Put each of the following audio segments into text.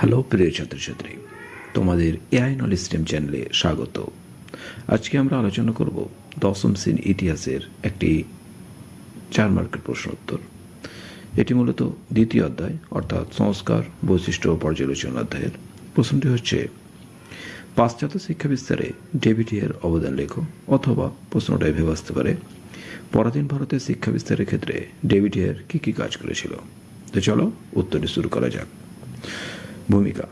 Hello, প্রিয় ছাত্রছাত্রী, তোমাদের এআই নলেজ স্টেম চ্যানেলে স্বাগত। আজকে আমরা আলোচনা করব দশম শ্রেণি ইতিহাসের একটি চার মার্কের প্রশ্ন উত্তর। এটি মূলত দ্বিতীয় অধ্যায়, অর্থাৎ সংস্কার, বৈশিষ্ট্য পর্যালোচনা অধ্যায়ের। প্রশ্নটি হচ্ছে, পাশ্চাত্য শিক্ষা বিস্তারে ডেভিডিয়ার অবদান লেখো, অথবা প্রশ্নটা এভাবে আসতে পারে, পরাধীন ভারতের শিক্ষা বিস্তারের ক্ষেত্রে ডেভিডিয়ার কি কি কাজ করেছিল? তো চলো উত্তরটি শুরু করা যাক। ভূমিকা।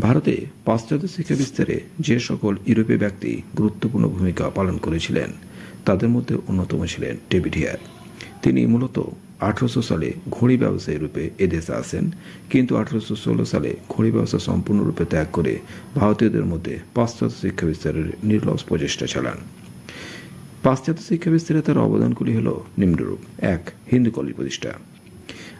ভারতে পাশ্চাত্য শিক্ষা বিস্তারে যে সকল ইউরোপীয় ব্যক্তি গুরুত্বপূর্ণ ভূমিকা পালন করেছিলেন, তাদের মধ্যে অন্যতম ছিলেন ডেভিড হেয়ার। তিনি মূলত আঠারোশো সালে ঘড়ি ব্যবসায়ী রূপে এদেশে আসেন, কিন্তু আঠারোশো ষোলো সালে ঘড়ি ব্যবসা সম্পূর্ণরূপে ত্যাগ করে ভারতীয়দের মধ্যে পাশ্চাত্য শিক্ষা বিস্তারের নির্লস প্রচেষ্টা চালান। পাশ্চাত্য শিক্ষা বিস্তারে তার অবদানগুলি হল নিম্নরূপ। এক, হিন্দু কলেজ প্রতিষ্ঠা।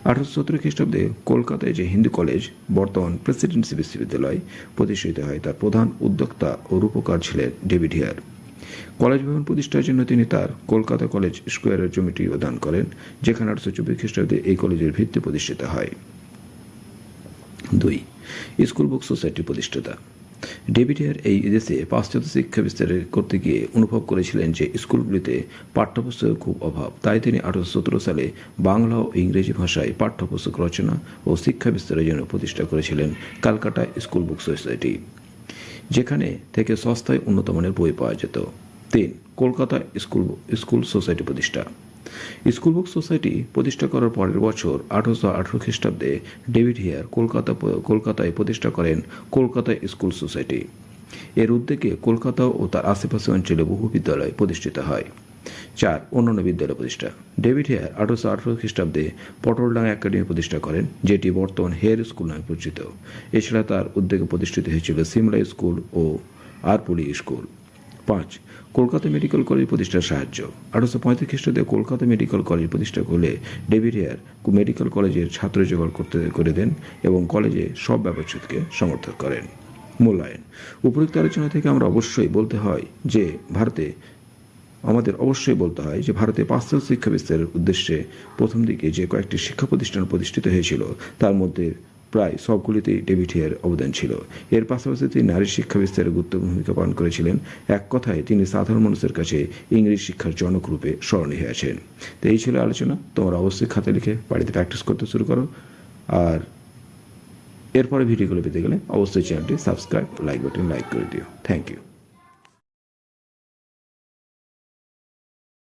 আঠারোশো সতেরো খ্রিস্টাব্দে কলকাতায় যে হিন্দু কলেজ, বর্তমান প্রেসিডেন্সি বিশ্ববিদ্যালয় প্রতিষ্ঠিত হয়, তার প্রধান উদ্যোক্তা ও রূপকার ছিলেন ডেভিড হিয়ার। কলেজ ভবন প্রতিষ্ঠার জন্য তিনি তার কলকাতা কলেজ স্কোয়ারের জমিটিও দান করেন, যেখানে আঠারোশো চব্বিশ খ্রিস্টাব্দে এই কলেজের ভিত্তি প্রতিষ্ঠিত হয়। দুই, স্কুল বুক সোসাইটি প্রতিষ্ঠাতা। ডেভিডিয়ার এই দেশে পাশ্চাত্য শিক্ষা বিস্তার করতে গিয়ে অনুভব করেছিলেন যে স্কুলগুলিতে পাঠ্যপুস্তকের খুব অভাব। তাই তিনি আঠারোশো সতেরো সালে বাংলা ও ইংরেজি ভাষায় পাঠ্যপুস্তক রচনা ও শিক্ষা বিস্তারের জন্য প্রতিষ্ঠা করেছিলেন ক্যালকাটা স্কুল বুক সোসাইটি, যেখানে থেকে সস্তায় উন্নত মানের বই পাওয়া যেত। তিন, কলকাতা স্কুল স্কুল সোসাইটি প্রতিষ্ঠা। স্কুল বুক সোসাইটি প্রতিষ্ঠা করার পরের বছর আঠারোশো আঠারো খ্রিস্টাব্দে ডেভিড হিয়ার কলকাতা কলকাতায় প্রতিষ্ঠা করেন কলকাতা স্কুল সোসাইটি। এর উদ্যোগে কলকাতা ও তার আশেপাশে অঞ্চলে বহু বিদ্যালয় প্রতিষ্ঠিত হয়। চার, অন্যান্য বিদ্যালয় প্রতিষ্ঠা। ডেভিড হেয়ার আঠারোশো আঠারো খ্রিস্টাব্দে পটলডাঙ্গা একাডেমি প্রতিষ্ঠা করেন, যেটি বর্তমান হেয়ার স্কুল নামে পরিচিত। এছাড়া তার উদ্যোগে প্রতিষ্ঠিত হয়েছিল সিমলা স্কুল ও আরপুলি স্কুল। পাঁচ, কলকাতা মেডিকেল কলেজ প্রতিষ্ঠার সাহায্য। আঠারোশো পঁয়ত্রিশ খ্রিস্টাব্দে কলকাতা মেডিকেল কলেজ প্রতিষ্ঠা করলে ডেভিড হেয়ার মেডিকেল কলেজের ছাত্র জোগাড় করতে করে দেন এবং কলেজে সব ব্যবচ্ছেদকে সমর্থন করেন। মূল্যায়ন। উপযুক্ত আলোচনা থেকে আমরা অবশ্যই বলতে হয় যে ভারতে, আমাদের অবশ্যই বলতে হয় যে ভারতে পাশ্চাত্য শিক্ষা বিস্তারের উদ্দেশ্যে প্রথম দিকে যে কয়েকটি শিক্ষা প্রতিষ্ঠান প্রতিষ্ঠিত হয়েছিল, তার মধ্যে প্রায় সবগুলিতেই ডেভিড হেয়ার অবদান ছিল। এর পাশাপাশি তিনি নারী শিক্ষা বিস্তারে গুরুত্বপূর্ণ ভূমিকা পালন করেছিলেন। এক কথায়, তিনি সাধারণ মানুষের কাছে ইংরেজি শিক্ষার জনক রূপে স্মরণীয় আছেন। তো এই ছিল আলোচনা। তোমরা অবশ্যই খাতে লিখে বাড়িতে প্র্যাকটিস করতে শুরু করো। আর এরপরে ভিডিওগুলো পেতে গেলে অবশ্যই চ্যানেলটি সাবস্ক্রাইব লাইক বাটন লাইক করে দিও। Thank you